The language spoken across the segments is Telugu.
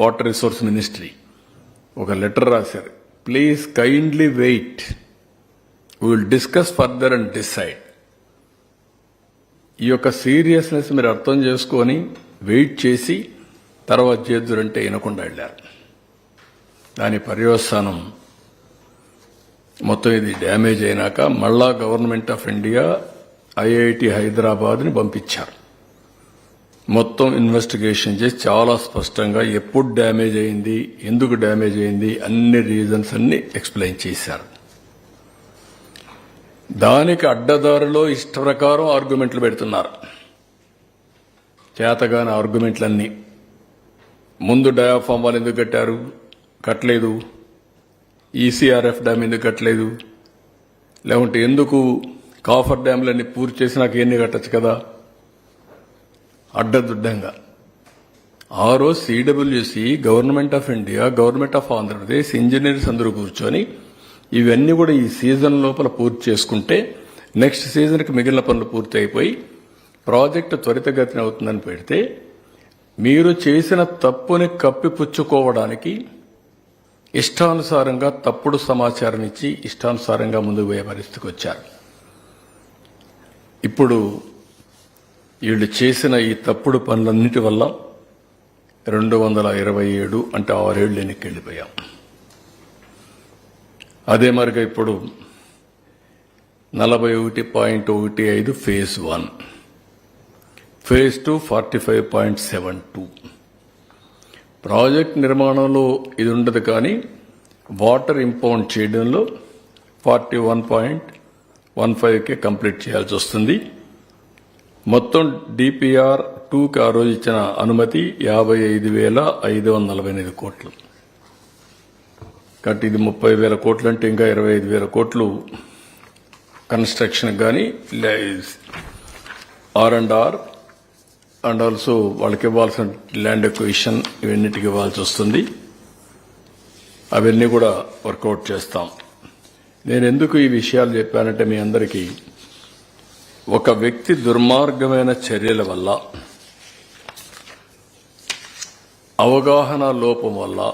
వాటర్ రిసోర్స్ మినిస్ట్రీ ఒక లెటర్ రాశారు. Please kindly wait will discuss further and decide ఈ యొక్క సీరియస్నెస్ మీరు అర్థం చేసుకొని వెయిట్ చేసి తర్వాత చేద్దురంటే వినకుండా వెళ్ళారు. దాని పర్యవసానం మొత్తం ఇది డ్యామేజ్ అయినాక మళ్ళా గవర్నమెంట్ ఆఫ్ ఇండియా ఐఐటి హైదరాబాద్ని పంపించారు. మొత్తం ఇన్వెస్టిగేషన్ చేసి చాలా స్పష్టంగా ఎప్పుడు డ్యామేజ్ అయింది ఎందుకు డ్యామేజ్ అయింది అన్ని రీజన్స్ అన్ని ఎక్స్ప్లెయిన్ చేశారు. దానికి అడ్డదారిలో ఇష్ట ప్రకారం ఆర్గ్యుమెంట్లు పెడుతున్నారు. చేతగాని ఆర్గ్యుమెంట్లన్నీ ముందు డయాఫామ్ వాళ్ళు ఎందుకు కట్టారు? కట్టలేదు. ఈసీఆర్ఎఫ్ డ్యామ్ ఎందుకు కట్టలేదు? లేకుంటే ఎందుకు కాఫర్ డ్యామ్లన్నీ పూర్తి చేసి నాకు ఎన్ని కట్టచ్చు కదా? అడ్డదుడ్డంగా. ఆ రోజు CWC government of India government of Andhra Pradesh engineers అందరూ కూర్చొని ఇవన్నీ కూడా ఈ సీజన్ లోపల పూర్తి చేసుకుంటే నెక్స్ట్ సీజన్కి మిగిలిన పనులు పూర్తి అయిపోయి ప్రాజెక్టు త్వరితగతిన అవుతుందని పెడితే మీరు చేసిన తప్పుని కప్పిపుచ్చుకోవడానికి ఇష్టానుసారంగా తప్పుడు సమాచారం ఇచ్చి ఇష్టానుసారంగా ముందుకు పోయే పరిస్థితికి వచ్చారు. ఇప్పుడు వీళ్ళు చేసిన ఈ తప్పుడు పనులన్నిటి వల్ల రెండు వందల ఇరవై ఏడు అంటే ఆరేళ్ళు వెనక్కి వెళ్ళిపోయాం అదే మరిగా ఇప్పుడు నలభై ఒకటి పాయింట్ ఒకటి ఐదు phase one. Phase two forty five point seven two. Project నిర్మాణంలో ఇది ఉండదు కానీ వాటర్ ఇంపౌండ్ చేయడంలో ఫార్టీ వన్ పాయింట్ వన్ ఫైవ్కే కంప్లీట్ చేయాల్సి వస్తుంది. మొత్తం డిపిఆర్ టూకి ఆ రోజు ఇచ్చిన అనుమతి యాభై ఐదు వేల ఐదు వందల నలభై ఎనిమిది కోట్లు. కాబట్టి ఇది ముప్పై వేల కోట్లు అంటే ఇంకా ఇరవై ఐదు వేల కోట్లు కన్స్ట్రక్షన్ కానీ R and R and also వాళ్ళకి ఇవ్వాల్సిన ల్యాండ్ ఎక్విషన్ ఇవన్నిటికి ఇవ్వాల్సి వస్తుంది. అవన్నీ కూడా వర్కౌట్ చేస్తాం. నేను ఎందుకు ఈ విషయాలు చెప్పానంటే మీ అందరికీ ఒక వ్యక్తి దుర్మార్గమైన చర్యల వల్ల అవగాహన లోపం వల్ల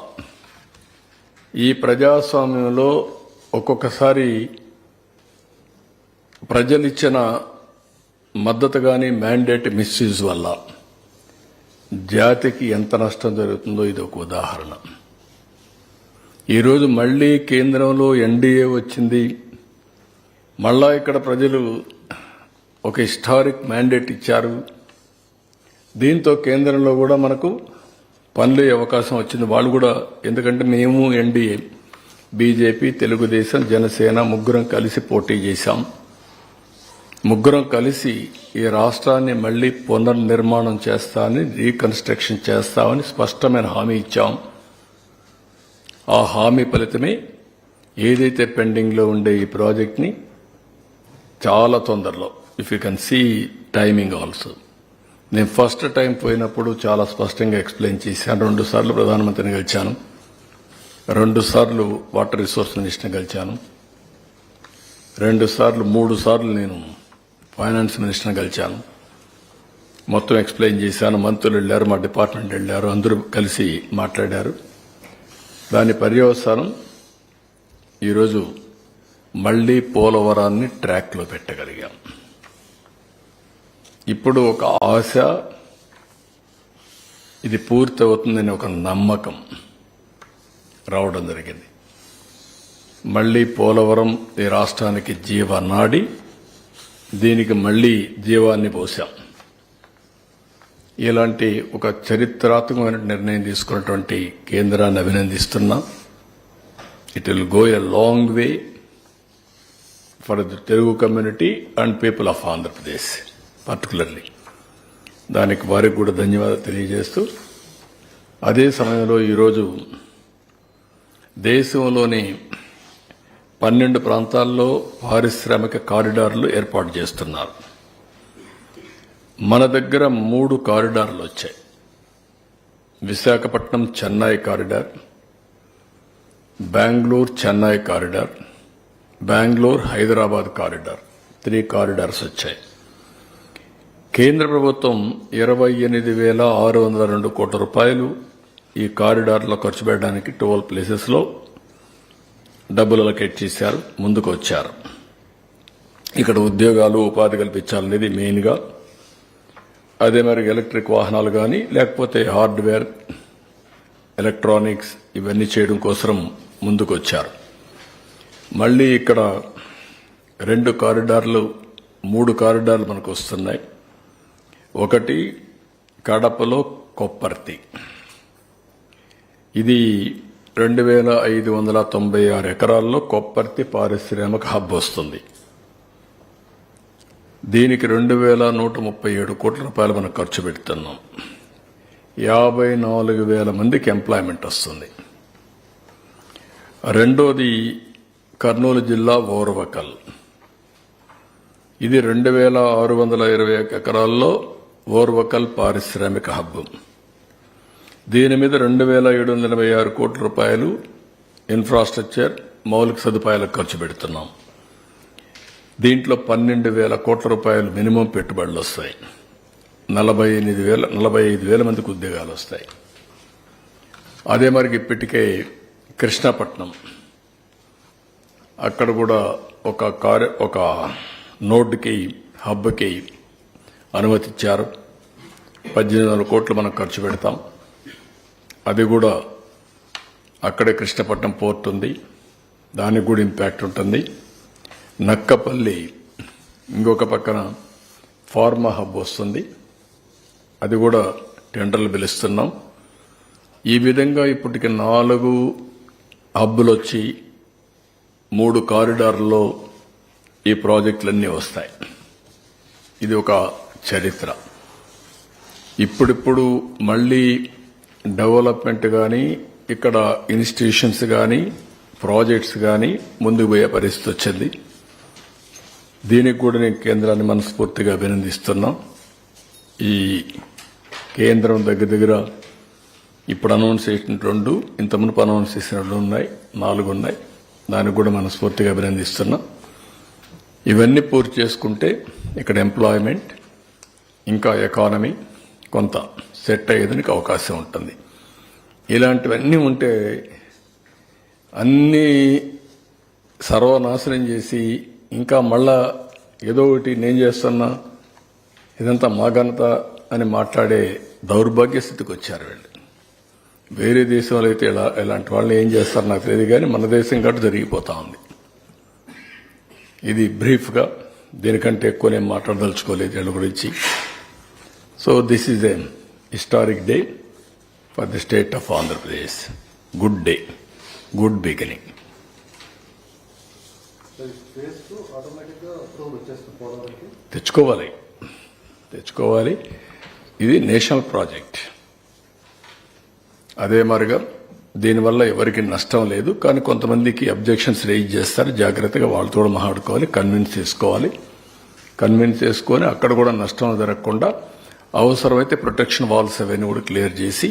ఈ ప్రజాస్వామ్యంలో ఒక్కొక్కసారి ప్రజలిచ్చిన మద్దతు కానీ మ్యాండేట్ మిస్యూజ్ వల్ల జాతికి ఎంత నష్టం జరుగుతుందో ఇది ఒక ఉదాహరణ. ఈరోజు మళ్ళీ కేంద్రంలో ఎన్డీఏ వచ్చింది. మళ్ళా ఇక్కడ ప్రజలు ఒక హిస్టారిక్ మ్యాండేట్ ఇచ్చారు. దీంతో కేంద్రంలో కూడా మనకు పనులు అవకాశం వచ్చింది. వాళ్ళు కూడా ఎందుకంటే మేము ఎన్డీఏ బీజేపీ తెలుగుదేశం జనసేన ముగ్గురం కలిసి పోటీ చేశాం. ముగ్గురం కలిసి ఈ రాష్ట్రాన్ని మళ్ళీ పునర్నిర్మాణం చేస్తామని రీకన్స్ట్రక్షన్ చేస్తామని స్పష్టమైన హామీ ఇచ్చాం. ఆ హామీ ఫలితమే ఏదైతే పెండింగ్లో ఉండే ఈ ప్రాజెక్ట్ని చాలా తొందరలో if you can see timing also నేను ఫస్ట్ టైం పోయినప్పుడు చాలా స్పష్టంగా ఎక్స్ప్లెయిన్ చేశాను రెండు సార్లు ప్రధానమంత్రిని గెలిచాను రెండు సార్లు వాటర్ రిసోర్స్ మినిస్టర్ని గెలిచాను రెండు సార్లు మూడు సార్లు నేను ఫైనాన్స్ మినిస్టర్ని కలిశాను మొత్తం ఎక్స్ప్లెయిన్ చేశాను. మంత్రులు వెళ్ళారు మా డిపార్ట్మెంట్ వెళ్ళారు అందరూ కలిసి మాట్లాడారు. దాని పర్యవసానం ఈరోజు మళ్ళీ పోలవరాన్ని ట్రాక్లో పెట్టగలిగాం. ఇప్పుడు ఒక ఆశ ఇది పూర్తి అవుతుందని ఒక నమ్మకం రావడం జరిగింది. మళ్ళీ పోలవరం ఈ రాష్ట్రానికి జీవ నాడి దీనికి మళ్ళీ జీవాన్ని పోసాం. ఇలాంటి ఒక చరిత్రాత్మకమైన నిర్ణయం తీసుకున్నటువంటి కేంద్రాన్ని అభినందిస్తున్నా. It will go a long way for the Telugu community and people of Andhra Pradesh particularly దానికి వారికి కూడా ధన్యవాదాలు తెలియజేస్తూ అదే సమయంలో ఈరోజు దేశంలోని పన్నెండు ప్రాంతాల్లో పారిశ్రామిక కారిడార్లు ఏర్పాటు చేస్తున్నారు. మన దగ్గర మూడు కారిడార్లు వచ్చాయి. Visakhapatnam Chennai corridor Bengaluru Chennai corridor Bengaluru Hyderabad corridor three corridors వచ్చాయి. కేంద్ర ప్రభుత్వం ఇరవై ఎనిమిది వేల ఆరు వందల రెండు కోట్ల రూపాయలు ఈ కారిడార్లో ఖర్చు పెట్టడానికి టోల్ ప్లేసెస్లో డబ్బులు అలకేట్ చేశారు ముందుకు వచ్చారు. ఇక్కడ ఉద్యోగాలు ఉపాధి కల్పించాలనేది మెయిన్గా. అదే మరి ఎలక్ట్రిక్ వాహనాలు కానీ లేకపోతే హార్డ్వేర్ ఎలక్ట్రానిక్స్ ఇవన్నీ చేయడం కోసం ముందుకు వచ్చారు. మళ్ళీ ఇక్కడ రెండు కారిడార్లు మూడు కారిడార్లు మనకు వస్తున్నాయి. ఒకటి కడపలో కొప్పర్తి. ఇది రెండు వేల ఐదు వందల తొంభై ఆరు ఎకరాల్లో కొప్పర్తి పారిశ్రామిక హబ్ వస్తుంది. దీనికి రెండు వేల నూట ముప్పై ఏడు కోట్ల రూపాయలు మనం ఖర్చు పెడుతున్నాం. యాభై నాలుగు వేల మందికి ఎంప్లాయ్మెంట్ వస్తుంది. రెండోది కర్నూలు జిల్లా ఓర్వకల్. ఇది రెండు వేల ఆరు వందల ఇరవై ఎకరాల్లో ఓర్వకల్ పారిశ్రామిక హబ్ దీని మీద రెండు వేల ఏడు వందల ఎనభై ఆరు కోట్ల రూపాయలు ఇన్ఫ్రాస్ట్రక్చర్ మౌలిక సదుపాయాలకు ఖర్చు పెడుతున్నాం. దీంట్లో పన్నెండు వేల కోట్ల రూపాయలు మినిమం పెట్టుబడులు వస్తాయి. నలభై ఎనిమిది వేల నలభై ఐదు వేల మందికి ఉద్యోగాలు వస్తాయి. అదే మరికి ఇప్పటికే కృష్ణాపట్నం. అక్కడ కూడా ఒక కార్య ఒక నోడ్కి హబ్కి అనుమతిచ్చారు. పద్దెనిమిది వందల కోట్లు మనం ఖర్చు పెడతాం. అది కూడా అక్కడే కృష్ణపట్నం పోర్ట్ ఉంది. దానికి కూడా ఇంపాక్ట్ ఉంటుంది. నక్కపల్లి ఇంకొక పక్కన ఫార్మా హబ్ వస్తుంది. అది కూడా టెండర్లు పిలుస్తున్నాం. ఈ విధంగా ఇప్పటికి నాలుగు హబ్బులు వచ్చి మూడు కారిడార్లో ఈ ప్రాజెక్టులన్నీ వస్తాయి. ఇది ఒక చరిత్ర. ఇప్పుడిప్పుడు మళ్ళీ డెవలప్మెంట్ కానీ ఇక్కడ ఇన్స్టిట్యూషన్స్ కానీ ప్రాజెక్ట్స్ కానీ ముందుకు పోయే పరిస్థితి వచ్చింది. దీనికి కూడా నేను కేంద్రాన్ని మనస్ఫూర్తిగా అభినందిస్తున్నాం. ఈ కేంద్రం దగ్గర దగ్గర ఇప్పుడు అనౌన్స్ చేసిన రెండు ఇంత మునుపు అనౌన్స్ చేసిన రెండు ఉన్నాయి నాలుగు ఉన్నాయి. దానికి కూడా మనస్ఫూర్తిగా అభినందిస్తున్నాం. ఇవన్నీ పూర్తి చేసుకుంటే ఇక్కడ ఎంప్లాయ్మెంట్ ఇంకా ఎకానమీ కొంత సెట్ అయ్యేదానికి అవకాశం ఉంటుంది. ఇలాంటివన్నీ ఉంటే అన్నీ సర్వనాశనం చేసి ఇంకా మళ్ళా ఏదో ఒకటి నేను చేస్తున్నా ఇదంతా మా ఘనత అని మాట్లాడే దౌర్భాగ్య స్థితికి వచ్చారు వీళ్ళు. వేరే దేశంలో అయితే ఇలా ఇలాంటి వాళ్ళు ఏం చేస్తారు నాకు తెలియదు కానీ మన దేశం గట్టు జరిగిపోతా ఉంది. ఇది బ్రీఫ్గా దీనికంటే ఎక్కువ నేను మాట్లాడదలుచుకోలేదు వీళ్ళ గురించి. So this is a historic day for the state of Andhra Pradesh good day good beginning phase two ఆటోమేటిక్గా అప్రూవల్ వచ్చేస్తుంది పోవడానికి తెచ్చుకోవాలి. తెచ్చుకోవాలి. ఇది నేషనల్ ప్రాజెక్ట్. అదే మరిగా దీనివల్ల ఎవరికి నష్టం లేదు కానీ కొంతమందికి అబ్జెక్షన్స్ రేజ్ చేస్తారు. జాగ్రత్తగా వాళ్ళతో మాట్లాడుకోవాలి కన్విన్స్ చేసుకోవాలి. కన్విన్స్ చేసుకొని అక్కడ కూడా నష్టం జరగకుండా అవసరమైతే ప్రొటెక్షన్ వాల్స్ అవన్నీ కూడా క్లియర్ చేసి